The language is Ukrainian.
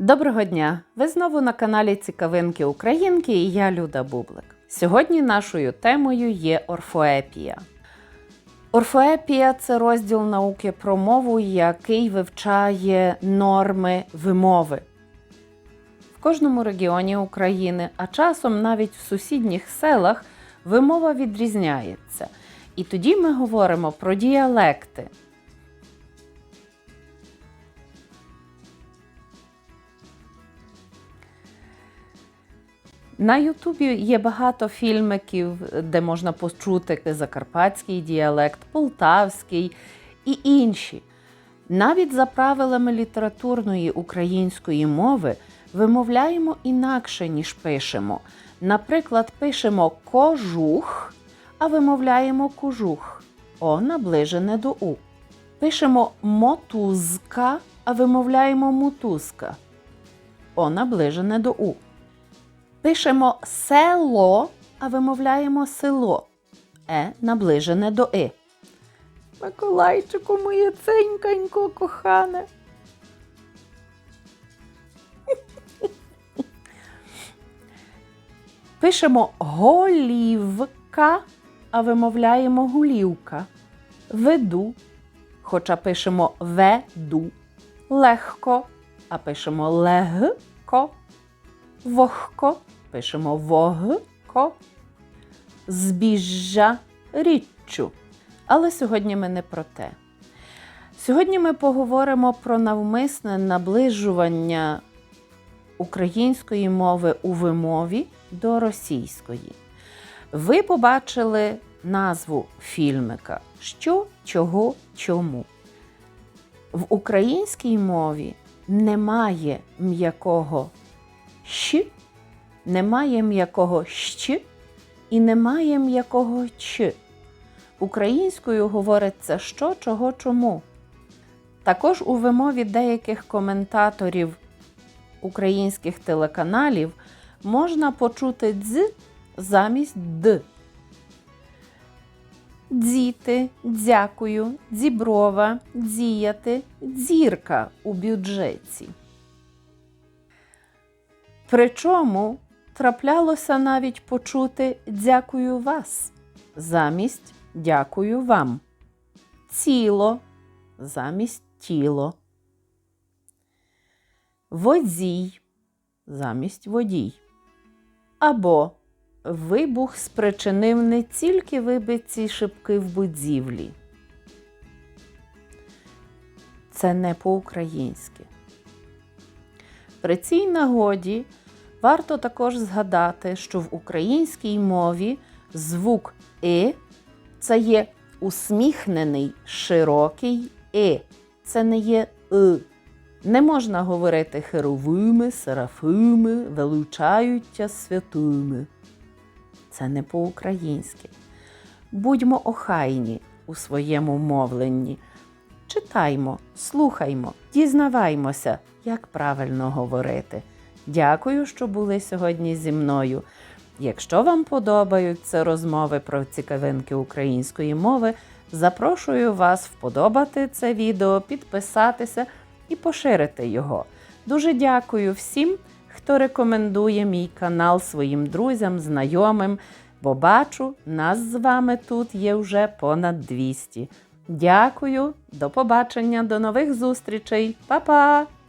Доброго дня! Ви знову на каналі Цікавинки Українки і я Люда Бублик. Сьогодні нашою темою є орфоепія. Орфоепія це розділ науки про мову, який вивчає норми вимови. В кожному регіоні України, а часом навіть в сусідніх селах, вимова відрізняється. І тоді ми говоримо про діалекти. На Ютубі є багато фільмиків, де можна почути закарпатський діалект, полтавський і інші. Навіть за правилами літературної української мови вимовляємо інакше, ніж пишемо. Наприклад, пишемо кожух, а вимовляємо кожух. О наближене до У. Пишемо мотузка, а вимовляємо мотузка. О наближене до У. Пишемо село, а вимовляємо село. Е наближене до И. Миколайчику, моє ценьканько кохане. Пишемо голівка, а вимовляємо гулівка. Веду, хоча пишемо веду. Легко, а пишемо легко. Вогко пишемо вогко. Збіжжя річчю. Але сьогодні ми не про те. Сьогодні ми поговоримо про навмисне наближування української мови у вимові до російської. Ви побачили назву фільмика Що, чого, чому. В українській мові немає м'якого щ, немає м'якого щ і немає м'якого ч. Українською говориться що, чого, чому. Також у вимові деяких коментаторів українських телеканалів можна почути дз замість д. Діти, дякую, дзіброва, діяти, дзірка у бюджеті. Причому траплялося навіть почути дякую вас замість дякую вам. Ціло замість тіло. Водій замість водій. Або вибух спричинив не тільки вибиті шибки в будівлі. Це не по-українськи. При цій нагоді варто також згадати, що в українській мові звук «и» це є усміхнений широкий «и», це не є «и». Не можна говорити херовими, серафими, величаюття святими. Це не по-українськи. Будьмо охайні у своєму мовленні. Читаймо, слухаймо, дізнаваймося, як правильно говорити. Дякую, що були сьогодні зі мною. Якщо вам подобаються розмови про цікавинки української мови, запрошую вас вподобати це відео, підписатися і поширити його. Дуже дякую всім, хто рекомендує мій канал своїм друзям, знайомим, бо бачу, нас з вами тут є вже понад 200. Дякую, до побачення, до нових зустрічей, Па-па!